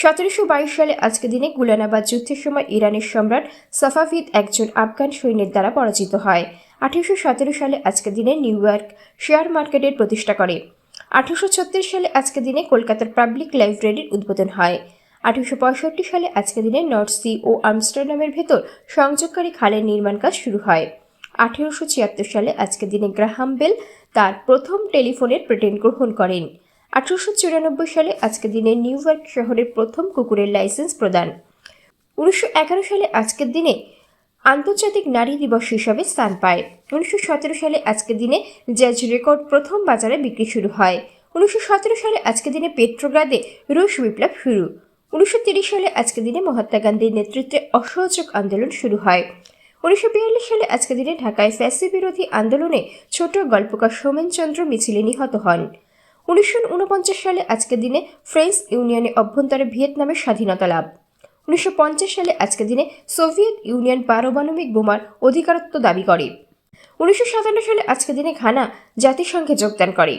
সতেরোশো বাইশ সালে আজকে দিনে গুলানাবাদ যুদ্ধের সময় ইরানের সম্রাট সাফাভিদ একজন আফগান সৈন্যের দ্বারা পরাজিত হয়। আঠেরোশো সতেরো সালে আজকে দিনে নিউ ইয়র্ক শেয়ার মার্কেটের প্রতিষ্ঠা করে। আঠেরোশো ছত্রিশ সালে আজকে দিনে কলকাতার পাবলিক লাইব্রেরির উদ্বোধন হয়। আঠেরোশো পঁয়ষট্টি সালে আজকে দিনে নর্থ সি ও আমস্টারডামের ভেতর সংযোগকারী খালের নির্মাণ কাজ শুরু হয়। আঠেরোশো ছিয়াত্তর সালে আজকে দিনে গ্রাহাম বেল তার প্রথম টেলিফোনের পেটেন্ট গ্রহণ করেন। আঠারোশো চুরানব্বই সালে আজকে দিনে নিউ ইয়র্ক শহরের প্রথম কুকুরের লাইসেন্স প্রদান। উনিশশো এগারো সালে আজকের দিনে আন্তর্জাতিক নারী দিবস হিসাবে স্থান পায়। উনিশশো সতেরো সালে আজকের দিনে জ্যাজ রেকর্ড প্রথম বাজারে বিক্রি শুরু হয়। উনিশশো সতেরো সালে আজকের দিনে পেট্রোগ্রাদে রুশ বিপ্লব শুরু। উনিশশো তিরিশ সালে আজকের দিনে মহাত্মা গান্ধীর নেতৃত্বে অসহযোগ আন্দোলন শুরু হয়। উনিশশো বিয়াল্লিশ সালে আজকের দিনে ঢাকায় ফ্যাসি বিরোধী আন্দোলনে ছোট গল্পকার সোমেনচন্দ্র মিছিলে নিহত হন। উনিশশো উনপঞ্চাশ সালে আজকের দিনে ফ্রেঞ্চ ইউনিয়নের অভ্যন্তরে ভিয়েতনামের স্বাধীনতা লাভ। উনিশশো পঞ্চাশ সালে আজকের দিনে সোভিয়েত ইউনিয়ন পারমাণবিক বোমার অধিকারত্ব দাবি করে। উনিশশো সাতান্ন সালে আজকের দিনে ঘানা জাতিসংঘে যোগদান করে।